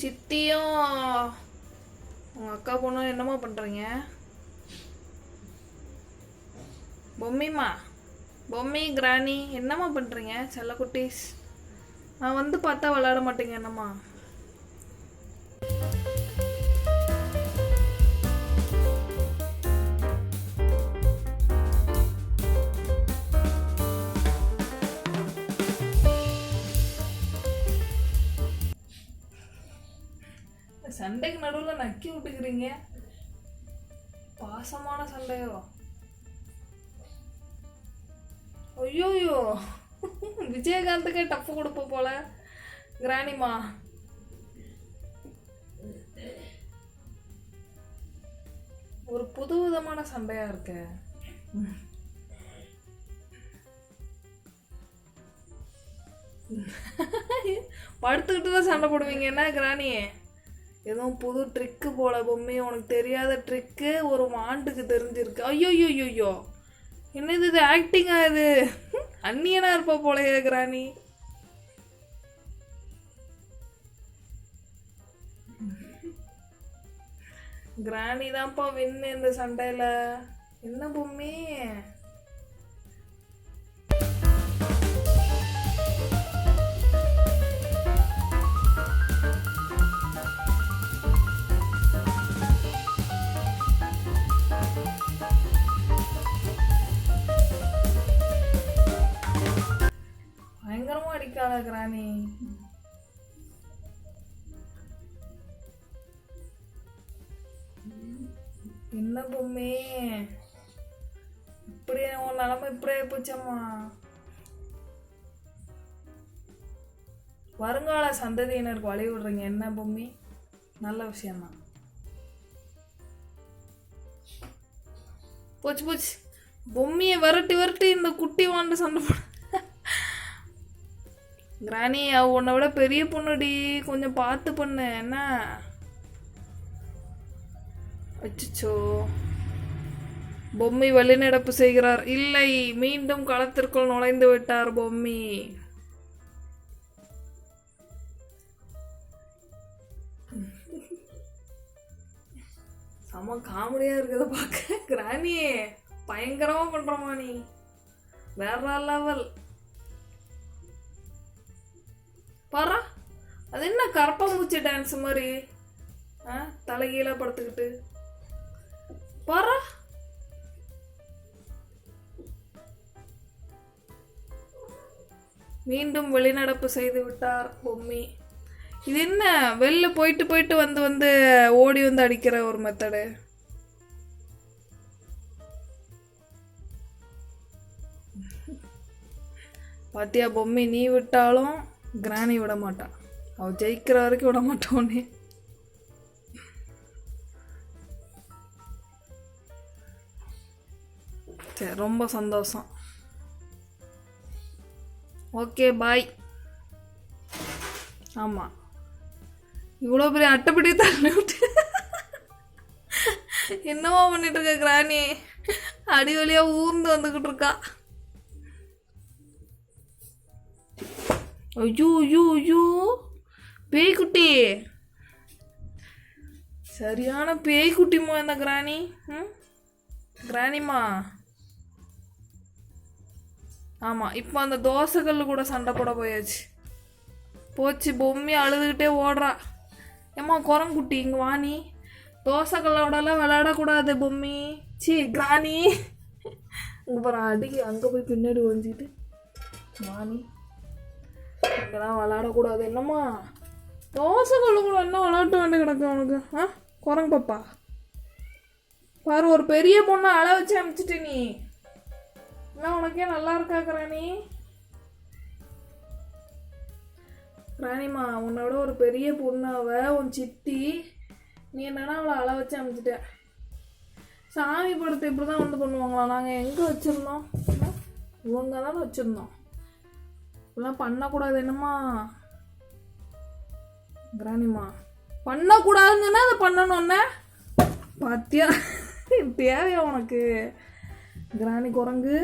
சித்தியும் உங்கள் அக்கா பொண்ணும் என்னம்மா பண்ணுறீங்க பொம்மிம்மா பொம்மி கிராணி என்னம்மா பண்ணுறீங்க செல்ல குட்டீஸ் நான் வந்து பார்த்தா விளாட மாட்டேங்க என்னம்மா? சண்டைக்கு நடுவில் நக்கி விட்டுக்கிறீங்க. பாசமான சண்டையோ? ஐயோயோ. விஜயகாந்துக்கே டப்பு கொடுப்ப போல. கிராணிமா. ஒரு புது விதமான சண்டையா இருக்க. படுத்துக்கிட்டு தான் சண்டை போடுவீங்க என்ன கிராணி? எதுவும் புது ட்ரிக்கு போல பொம்மை உனக்கு தெரியாத ட்ரிக்கு ஒரு மாண்டுக்கு தெரிஞ்சிருக்கு. ஐயோ ஐயோ என்னது இது ஆக்டிங்காக இது? அந்நியனாக இருப்பா போலயே கிராணி கிராணி தான்ப்பா வின்னு இந்த சண்டையில். என்ன பொம்மே பயங்கரமா கிராணி என்ன பொம்மே? இப்படி உன் நிலமை இப்படியே போச்சம்மா? வருங்கால சந்ததியினருக்கு வழி விடுறீங்க. என்ன பொம்மி? நல்ல விஷயம்தான். போச்சு போச்சு. பொம்மியை விரட்டி விரட்டி இந்த குட்டி வாண்டு சண்டை போட. கிராணி அவ உன்னை விட பெரிய பொண்ணுடி. கொஞ்சம் பார்த்து பண்ணு. என்ன? அச்சோ பொம்மி வழிநடப்பு செய்கிறார். இல்லை மீண்டும் களத்திற்குள் நுழைந்து விட்டார் பொம்மி. செம காமெடியா இருக்கிறத பார்க்க. கிராணி பயங்கரமா பண்றமா நீ. வேற லெவல் பாரா அது என்ன கரப்பாம்பூச்சி டான்ஸ் மாதிரி? ஆ தலைகீழாக படுத்துக்கிட்டு. பாரா. மீண்டும் வெளிநடப்பு செய்து விட்டார் பொம்மி. இது என்ன வெளில போயிட்டு போயிட்டு வந்து வந்து ஓடி வந்து அடிக்கிற ஒரு மெத்தடு பாத்தியா பொம்மி நீ விட்டாலும் கிராணி விட மாட்டான் அவள் ஜெயிக்கிற வரைக்கும் விட மாட்டோன்னே சரி ரொம்ப சந்தோஷம். Okay bye. ஆமாம் இவ்வளோ பெரிய அட்டைப்படி தள்ளி விட்டு என்னவோ பண்ணிட்டு இருக்க கிராணி. அடி வழியாக ஊர்ந்து வந்துக்கிட்டு இருக்கா. ஐயோ ஐயோ ஐயோ. பேய்க்குட்டி. சரியான பேய்க்குட்டிமா இந்த கிராணி. ம்? கிராணிமா ஆமாம் இப்போ அந்த தோசைக்கல் கூட சண்டை போட போயாச்சு. போச்சு பொம்மி அழுதுகிட்டே ஓடுறா. ஏம்மா குரங்குட்டி இங்கே வாணி தோசைக்கல்லோடலாம் விளையாடக்கூடாது பொம்மி. சி கிராணி. இங்கே பாரு அடி அங்கே போய் பின்னாடி ஒழிஞ்சிட்டு வாணி இங்கெல்லாம் விளாடக்கூடாது என்னம்மா? தோசைக்கல்லு கூட என்ன விளாட்டு வேண்டி கிடக்கு அவனுக்கு ஆ? குரங்கு பாப்பா. பாரு ஒரு பெரிய பொண்ணை அழ வச்சு அமைச்சிட்டு நீ. என்ன உனக்கே நல்லா இருக்காக்குற நீ ராணிமா உன்னோட ஒரு பெரிய பொண்ணாவ உன் சித்தி. நீ என்னன்னா அவளை அழ வச்சு அமைச்சிட்ட சாமி படத்தை இப்படி தான் வந்து பண்ணுவாங்களா? நாங்கள் எங்கே வச்சுருந்தோம்? இவங்க தான் வச்சுருந்தோம். இப்பெல்லாம் பண்ணக்கூடாது என்னம்மா? கிராணிம்மா பண்ணக்கூடாதுன்னா அதை பண்ணணும்னே பாத்தியா? தேவையா உனக்கு? கிராணி குரங்கு.